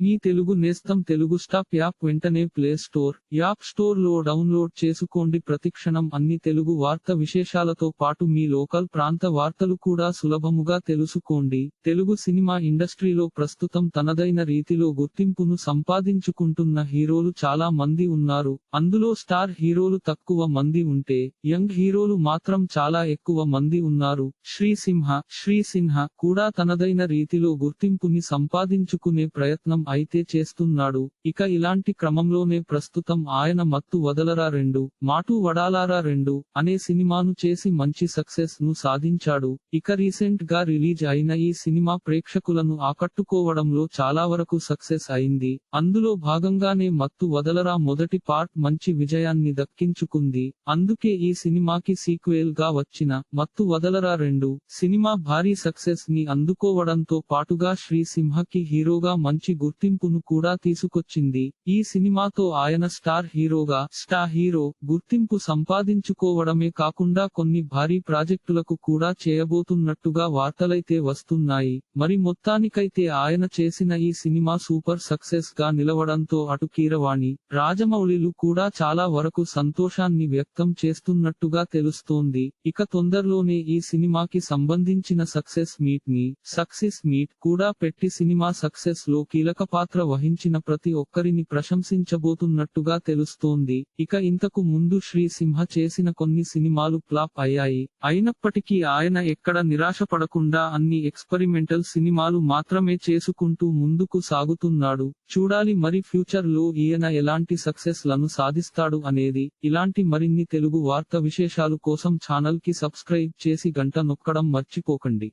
మీ తెలుగు నేస్తం Telugu stop app వెంటనే play store app స్టోర్లో డౌన్లోడ్ చేసుకోండి. ప్రతిక్షణం అన్ని తెలుగు వార్త విశేషాలతో పాటు మీ లోకల్ ప్రాంత వార్తలు కూడా సులభముగా తెలుసుకోండి. తెలుగు సినిమా ఇండస్ట్రీలో ప్రస్తుతం తనదైన రీతిలో గుర్తింపును సంపాదించుకుంటున్న హీరోలు చాలా మంది ఉన్నారు. అందులో స్టార్ హీరోలు తక్కువ మంది ఉంటే యంగ్ హీరోలు మాత్రం చాలా ఎక్కువ మంది ఉన్నారు. శ్రీ సింహ శ్రీసింహ శ్రీసింహ కూడా తనదైన రీతిలో గుర్తింపుని సంపాదించుకునే ప్రయత్నం అయితే చేస్తున్నాడు. ఇక ఇలాంటి క్రమంలోనే ప్రస్తుతం ఆయన మత్తు వదలరా రెండు మాటు వడాలారా రెండు అనే సినిమాను చేసి మంచి సక్సెస్ను సాధించాడు. ఇక రీసెంట్గా రిలీజ్ అయిన ఈ సినిమా ప్రేక్షకులను ఆకట్టుకోవడంలో చాలా వరకు సక్సెస్ అయింది. అందులో భాగంగానే మత్తు వదలరా మొదటి పార్ట్ మంచి విజయాన్ని దక్కించుకుంది. అందుకే ఈ సినిమాకి సీక్వెల్గా వచ్చిన మత్తు వదలరా రెండు సినిమా భారీ సక్సెస్ని అందుకోవడంతో పాటుగా శ్రీ సింహకి హీరోగా మంచి గుర్తు గుర్తింపును కూడా తీసుకొచ్చింది. ఈ సినిమాతో ఆయన స్టార్ హీరోగా స్టార్ హీరో గుర్తింపు సంపాదించుకోవడమే కాకుండా కొన్ని భారీ ప్రాజెక్టులకు కూడా చేయబోతున్నట్టుగా వార్తలైతే వస్తున్నాయి. మరి మొత్తానికైతే ఆయన చేసిన ఈ సినిమా సూపర్ సక్సెస్గా నిలవడంతో అటు కీరవాణి రాజమౌళిలు కూడా చాలా వరకు సంతోషాన్ని వ్యక్తం చేస్తున్నట్టుగా తెలుస్తోంది. ఇక తొందరలోనే ఈ సినిమాకి సంబంధించిన సక్సెస్ మీట్ని సక్సెస్ మీట్ కూడా పెట్టి సినిమా సక్సెస్లో కీలక పాత్ర వహించిన ప్రతి ఒక్కరిని ప్రశంసించబోతున్నట్టుగా తెలుస్తోంది. ఇక ఇంతకు ముందు శ్రీ సింహ చేసిన కొన్ని సినిమాలు ఫ్లాప్ అయ్యాయి. అయినప్పటికీ ఆయన ఎక్కడ నిరాశపడకుండా అన్ని ఎక్స్పెరిమెంటల్ సినిమాలు మాత్రమే చేసుకుంటూ ముందుకు సాగుతున్నాడు. చూడాలి మరి ఫ్యూచర్లో ఈయన ఎలాంటి సక్సెస్లను సాధిస్తాడు అనేది. ఇలాంటి మరిన్ని తెలుగు వార్త విశేషాలు కోసం ఛానల్కి సబ్స్క్రైబ్ చేసి గంట నొక్కడం మర్చిపోకండి.